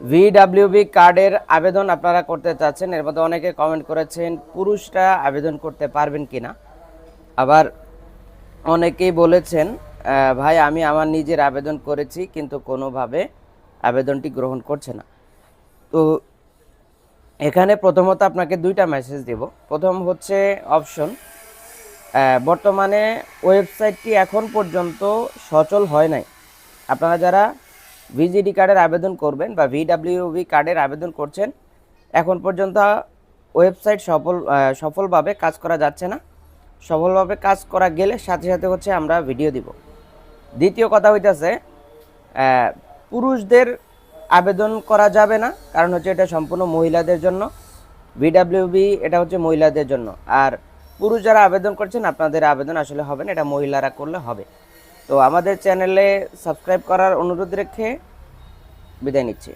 VWB কার্ডের আবেদন আপনারা করতে চাচ্ছেন। এর মধ্যে অনেকে কমেন্ট করেছেন, পুরুষরা আবেদন করতে পারবেন কিনা? আবার অনেকেই বলেছেন ভাই, আমি আমার নিজের আবেদন করেছি, কিন্তু কোনোভাবে আবেদনটি গ্রহণ করছে না। তো এখানে প্রথমত আপনাকে দুইটা মেসেজ দেব। প্রথম হচ্ছে অপশন বর্তমানে ওয়েবসাইটটি এখন পর্যন্ত সচল হয় নাই। আপনারা যারা ভিজিডি কার্ডের আবেদন করবেন বা ভিডাব্লিউভি কার্ডের আবেদন করছেন, এখন পর্যন্ত ওয়েবসাইট সফল সফলভাবে কাজ করা যাচ্ছে না। সফলভাবে কাজ করা গেলে সাথে সাথে হচ্ছে আমরা ভিডিও দিব। দ্বিতীয় কথা হইতেছে পুরুষদের আবেদন করা যাবে না, কারণ হচ্ছে এটা সম্পূর্ণ মহিলাদের জন্য। ভিডাব্লিউবি এটা হচ্ছে মহিলাদের জন্য। আর পুরুষ যারা আবেদন করছেন, আপনাদের আবেদন আসলে হবে না, এটা মহিলারা করলে হবে। তো আমাদের চ্যানেলে সাবস্ক্রাইব করার অনুরোধ রেখে বিদায় নিচ্ছি